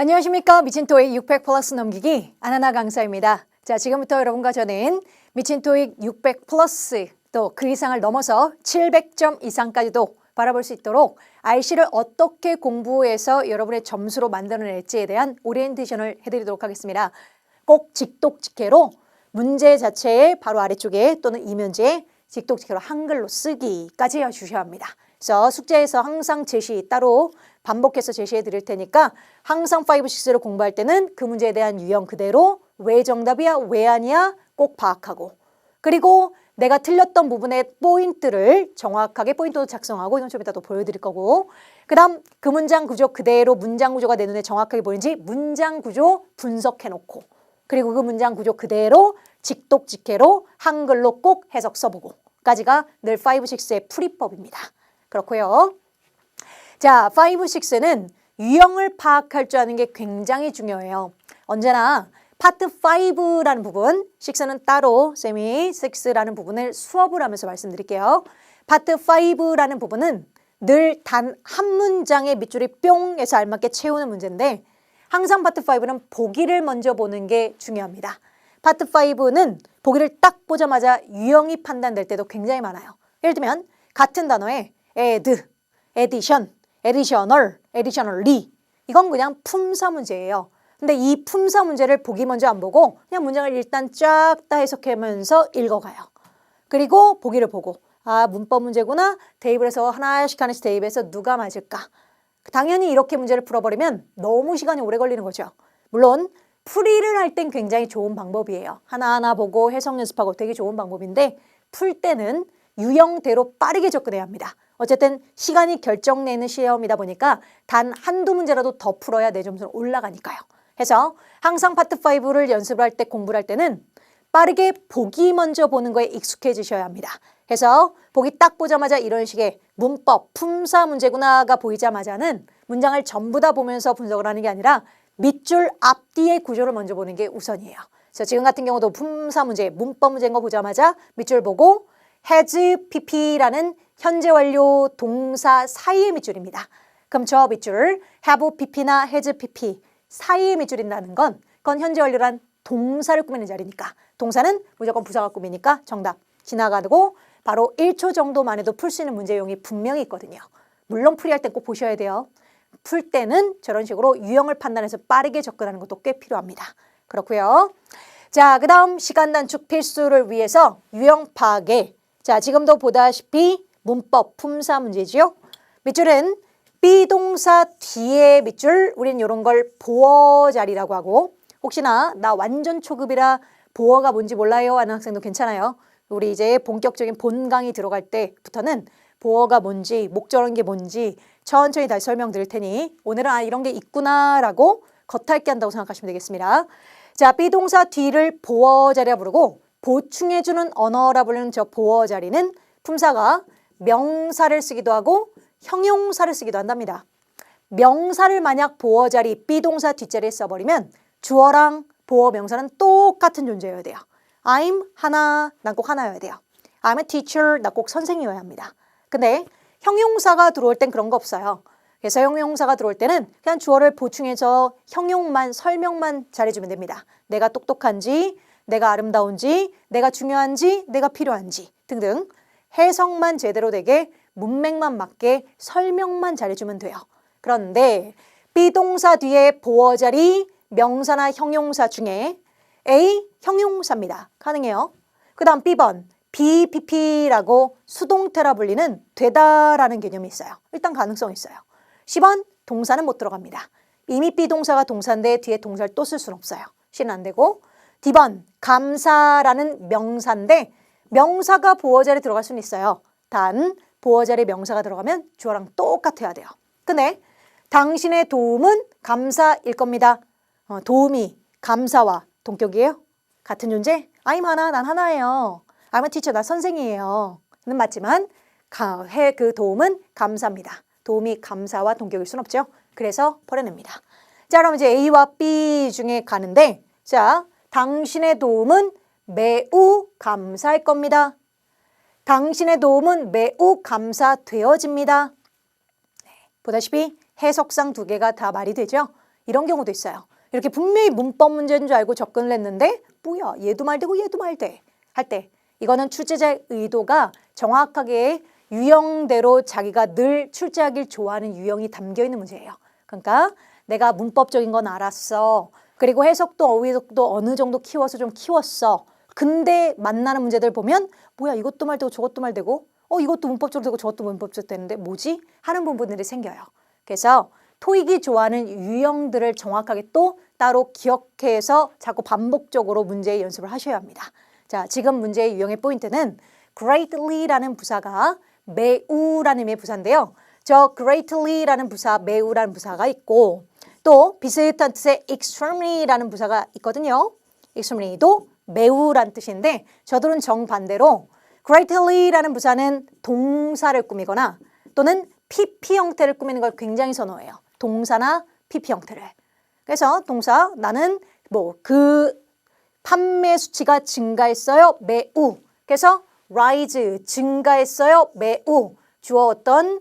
안녕하십니까 미친 토익 600 플러스 넘기기 아나나 강사입니다. 자 지금부터 여러분과 저는 미친 토익 600 플러스 또 그 이상을 넘어서 700점 이상까지도 바라볼 수 있도록 RC를 어떻게 공부해서 여러분의 점수로 만들어낼지에 대한 오리엔테이션을 해드리도록 하겠습니다. 꼭 직독직해로 문제 자체의 바로 아래쪽에 또는 이면지에 직독직해로 한글로 쓰기까지 해주셔야 합니다. 그래서 숙제에서 항상 제시 따로 반복해서 제시해 드릴 테니까 항상 5, 6를 공부할 때는 그 문제에 대한 유형 그대로 왜 정답이야 왜 아니야 꼭 파악하고. 그리고 내가 틀렸던 부분의 포인트를 정확하게 포인트도 작성하고 이건 좀 이따 또 보여드릴 거고. 그 다음 그 문장 구조 그대로 문장 구조가 내 눈에 정확하게 보이는지 문장 구조 분석해 놓고. 그리고 그 문장 구조 그대로 직독직해로 한글로 꼭 해석 써보고. 까지가 늘 5, 6의 풀이법입니다. 그렇고요. 자, 5, 6는 유형을 파악할 줄 아는 게 굉장히 중요해요. 언제나 파트 5라는 부분, 6는 따로 쌤이 6라는 부분을 수업을 하면서 말씀드릴게요. 파트 5라는 부분은 늘 단 한 문장의 밑줄이 뿅에서 알맞게 채우는 문제인데 항상 파트 5는 보기를 먼저 보는 게 중요합니다. 파트 5는 보기를 딱 보자마자 유형이 판단될 때도 굉장히 많아요. 예를 들면 같은 단어에 add, addition, additional, additionally 이건 그냥 품사 문제예요. 근데 이 품사 문제를 보기 먼저 안 보고 그냥 문장을 일단 쫙 다 해석하면서 읽어가요. 그리고 보기를 보고 아 문법 문제구나 대입을 해서 하나씩 하나씩 대입해서 누가 맞을까 당연히 이렇게 문제를 풀어버리면 너무 시간이 오래 걸리는 거죠. 물론 풀이를 할 땐 굉장히 좋은 방법이에요. 하나하나 보고 해석 연습하고 되게 좋은 방법인데 풀 때는 유형대로 빠르게 접근해야 합니다. 어쨌든 시간이 결정내는 시험이다 보니까 단 한두 문제라도 더 풀어야 내 점수는 올라가니까요. 해서 항상 파트 5를 연습을 할때 공부를 할 때는 빠르게 보기 먼저 보는 거에 익숙해지셔야 합니다. 해서 보기 딱 보자마자 이런 식의 문법, 품사 문제구나가 보이자마자는 문장을 전부 다 보면서 분석을 하는 게 아니라 밑줄 앞뒤의 구조를 먼저 보는 게 우선이에요. 그래서 지금 같은 경우도 품사 문제, 문법 문제인 거 보자마자 밑줄 보고 has pp라는 현재 완료 동사 사이의 밑줄입니다. 그럼 저 밑줄 have pp나 has pp 사이의 밑줄이라는 건 그건 현재 완료란 동사를 꾸미는 자리니까 동사는 무조건 부사가 꾸미니까 정답 지나가고 바로 1초 정도만 해도 풀 수 있는 문제용이 분명히 있거든요. 물론 풀이할 땐 꼭 보셔야 돼요. 풀 때는 저런 식으로 유형을 판단해서 빠르게 접근하는 것도 꽤 필요합니다. 그렇고요. 자, 그 다음 시간 단축 필수를 위해서 유형 파악에 자, 지금도 보다시피 문법 품사 문제지요. 밑줄은 비동사 뒤에 밑줄 우린 이런 걸 보어 자리라고 하고 혹시나 나 완전 초급이라 보어가 뭔지 몰라요 하는 학생도 괜찮아요. 우리 이제 본격적인 본강의 들어갈 때부터는 보어가 뭔지 목적어는 게 뭔지 천천히 다시 설명드릴 테니 오늘은 아 이런 게 있구나라고 겉핥기 한다고 생각하시면 되겠습니다. 자, 비동사 뒤를 보어 자리라 부르고 보충해주는 언어라 부르는 저 보어 자리는 품사가 명사를 쓰기도 하고 형용사를 쓰기도 한답니다. 명사를 만약 보어 자리 비동사 뒷자리에 써버리면 주어랑 보어 명사는 똑같은 존재여야 돼요. I'm 하나, 난 꼭 하나여야 돼요. I'm a teacher, 나 꼭 선생이어야 합니다. 근데 형용사가 들어올 땐 그런 거 없어요. 그래서 형용사가 들어올 때는 그냥 주어를 보충해서 형용만, 설명만 잘해주면 됩니다. 내가 똑똑한지, 내가 아름다운지, 내가 중요한지, 내가 필요한지 등등 해석만 제대로 되게 문맥만 맞게 설명만 잘해주면 돼요. 그런데 비동사 뒤에 보어 자리 명사나 형용사 중에 A 형용사입니다. 가능해요. 그 다음 B번 BPP라고 수동태라 불리는 되다라는 개념이 있어요. 일단 가능성이 있어요. 10번 동사는 못 들어갑니다. 이미 비동사가 동사인데 뒤에 동사를 또 쓸 수는 없어요. C는 안 되고 D번 감사라는 명사인데 명사가 보어 자리에 들어갈 수는 있어요. 단 보어 자리에 명사가 들어가면 주어랑 똑같아야 돼요. 근데 당신의 도움은 감사일 겁니다. 어, 도움이 감사와 동격이에요? 같은 존재? I'm 하나, 난 하나예요. I'm a teacher, 나 선생이에요. 는 맞지만 가, 해, 그 도움은 감사입니다. 도움이 감사와 동격일 순 없죠. 그래서 버려냅니다. 자, 그럼 이제 A와 B 중에 가는데 자, 당신의 도움은 매우 감사할 겁니다. 당신의 도움은 매우 감사되어집니다. 네, 보다시피 해석상 두 개가 다 말이 되죠. 이런 경우도 있어요. 이렇게 분명히 문법 문제인 줄 알고 접근을 했는데 뭐야 얘도 말되고 얘도 말돼 할 때 이거는 출제자의 의도가 정확하게 유형대로 자기가 늘 출제하길 좋아하는 유형이 담겨 있는 문제예요. 그러니까 내가 문법적인 건 알았어. 그리고 해석도 어휘도 어느 정도 키워서 좀 키웠어. 근데 만나는 문제들 보면 뭐야 이것도 말되고 저것도 말되고 어 이것도 문법적으로 되고 저것도 문법적으로 되는데 뭐지 하는 부분들이 생겨요. 그래서 토익이 좋아하는 유형들을 정확하게 또 따로 기억해서 자꾸 반복적으로 문제 연습을 하셔야 합니다. 자, 지금 문제의 유형의 포인트는 greatly라는 부사가 매우라는 의미의 부사인데요. 저 greatly라는 부사, 매우라는 부사가 있고 또 비슷한 뜻의 extremely라는 부사가 있거든요. extremely도 매우란 뜻인데 저들은 정반대로 greatly라는 부사는 동사를 꾸미거나 또는 PP 형태를 꾸미는 걸 굉장히 선호해요. 동사나 PP 형태를. 그래서 동사 나는 뭐 그 판매 수치가 증가했어요. 매우. 그래서 rise 증가했어요. 매우. 주어 어떤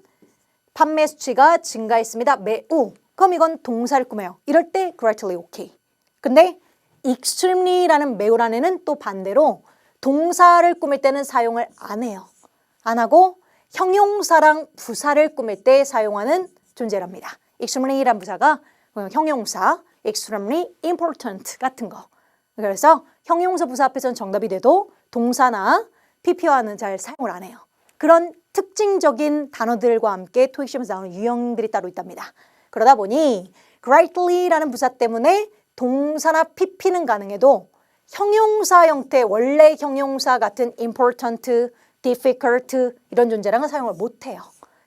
판매 수치가 증가했습니다. 매우. 그럼 이건 동사를 꾸며요. 이럴 때 greatly okay. 근데 extremely라는 매우라는 또 반대로 동사를 꾸밀 때는 사용을 안 해요. 안 하고 형용사랑 부사를 꾸밀 때 사용하는 존재랍니다. extremely란 부사가 형용사, extremely important 같은 거. 그래서 형용사 부사 앞에서는 정답이 돼도 동사나 PP와는 잘 사용을 안 해요. 그런 특징적인 단어들과 함께 토익 시험에서 나오는 유형들이 따로 있답니다. 그러다 보니 greatly라는 부사 때문에 동사나 PP는 가능해도 형용사 형태, 원래 형용사 같은 important, difficult 이런 존재랑은 사용을 못해요.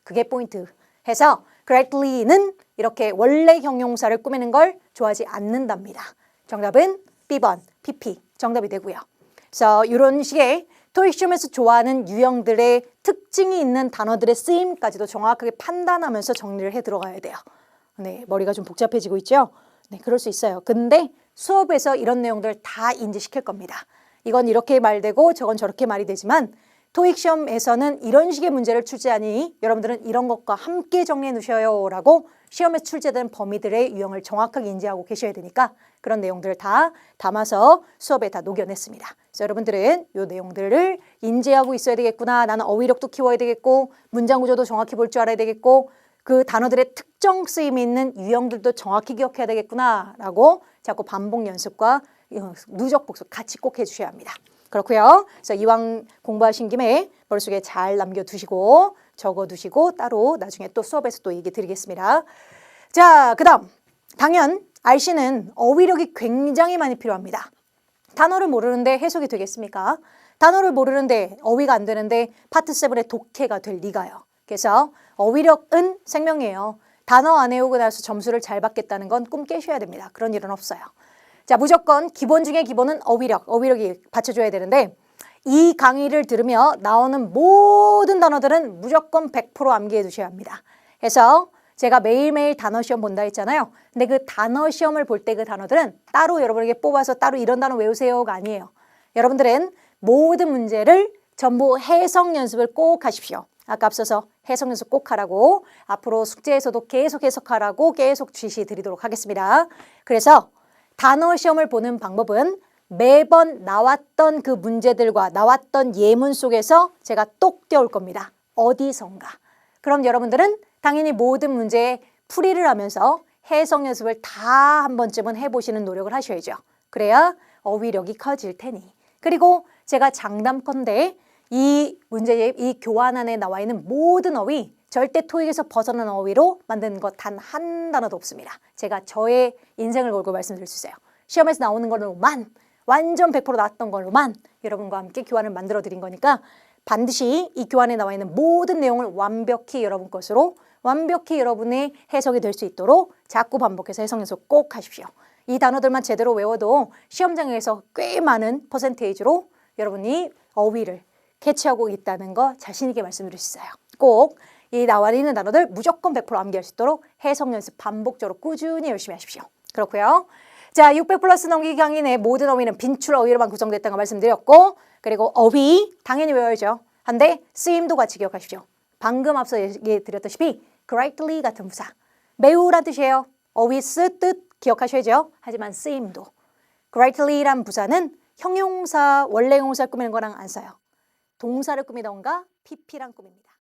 그게 포인트. 해서 greatly는 이렇게 원래 형용사를 꾸미는 걸 좋아하지 않는답니다. 정답은 B번, PP 정답이 되고요. 그래서 이런 식의 토익 시험에서 좋아하는 유형들의 특징이 있는 단어들의 쓰임까지도 정확하게 판단하면서 정리를 해 들어가야 돼요. 네, 머리가 좀 복잡해지고 있죠? 네, 그럴 수 있어요. 근데 수업에서 이런 내용들 다 인지시킬 겁니다. 이건 이렇게 말되고 저건 저렇게 말이 되지만 토익 시험에서는 이런 식의 문제를 출제하니 여러분들은 이런 것과 함께 정리해 놓으셔요 라고 시험에 출제된 범위들의 유형을 정확하게 인지하고 계셔야 되니까 그런 내용들을 다 담아서 수업에 다 녹여냈습니다. 그래서 여러분들은 이 내용들을 인지하고 있어야 되겠구나. 나는 어휘력도 키워야 되겠고 문장 구조도 정확히 볼 줄 알아야 되겠고 그 단어들의 특정 쓰임이 있는 유형들도 정확히 기억해야 되겠구나 라고 자꾸 반복 연습과 누적 복습 같이 꼭 해주셔야 합니다. 그렇고요. 그래서 이왕 공부하신 김에 머릿속에 잘 남겨두시고 적어두시고 따로 나중에 또 수업에서 또 얘기 드리겠습니다. 자, 그 다음 당연 RC는 어휘력이 굉장히 많이 필요합니다. 단어를 모르는데 해석이 되겠습니까? 단어를 모르는데 어휘가 안 되는데 파트 7의 독해가 될 리가요. 그래서 어휘력은 생명이에요. 단어 안 외우고 나서 점수를 잘 받겠다는 건 꿈 깨셔야 됩니다. 그런 일은 없어요. 자, 무조건 기본 중에 기본은 어휘력, 어휘력이 받쳐줘야 되는데 이 강의를 들으며 나오는 모든 단어들은 무조건 100% 암기해 두셔야 합니다. 그래서 제가 매일매일 단어 시험 본다 했잖아요. 근데 그 단어 시험을 볼 때 그 단어들은 따로 여러분에게 뽑아서 따로 이런 단어 외우세요가 아니에요. 여러분들은 모든 문제를 전부 해석 연습을 꼭 하십시오. 아까 앞서서 해석 연습 꼭 하라고 앞으로 숙제에서도 계속 해석하라고 계속 지시 드리도록 하겠습니다. 그래서 단어 시험을 보는 방법은 매번 나왔던 그 문제들과 나왔던 예문 속에서 제가 똑 떼올 겁니다. 어디선가. 그럼 여러분들은 당연히 모든 문제에 풀이를 하면서 해석 연습을 다 한 번쯤은 해보시는 노력을 하셔야죠. 그래야 어휘력이 커질 테니. 그리고 제가 장담컨대 이 문제의 이 교환 안에 나와 있는 모든 어휘 절대 토익에서 벗어난 어휘로 만든 것 단 한 단어도 없습니다. 제가 저의 인생을 걸고 말씀드릴 수 있어요. 시험에서 나오는 걸로만 완전 100% 나왔던 걸로만 여러분과 함께 교환을 만들어 드린 거니까 반드시 이 교환에 나와 있는 모든 내용을 완벽히 여러분 것으로 완벽히 여러분의 해석이 될 수 있도록 자꾸 반복해서 해석 연습 꼭 하십시오. 이 단어들만 제대로 외워도 시험장에서 꽤 많은 퍼센테이지로 여러분이 어휘를 캐치하고 있다는 거 자신 있게 말씀드릴 수 있어요. 꼭 이 나와 있는 단어들 무조건 100% 암기할 수 있도록 해석 연습 반복적으로 꾸준히 열심히 하십시오. 그렇고요. 자, 600 플러스 넘기기 강의의 모든 어휘는 빈출 어휘로만 구성됐다는 거 말씀드렸고 그리고 어휘 당연히 외워야죠. 한데 쓰임도 같이 기억하십시오. 방금 앞서 얘기드렸다시피, greatly 같은 부사 매우란 뜻이에요. 어휘 쓰듯 기억하셔야죠. 하지만 쓰임도 greatly란 부사는 형용사 원래 용사 꾸미는 거랑 안 써요. 동사를 꾸미던가 PP란 꿈입니다.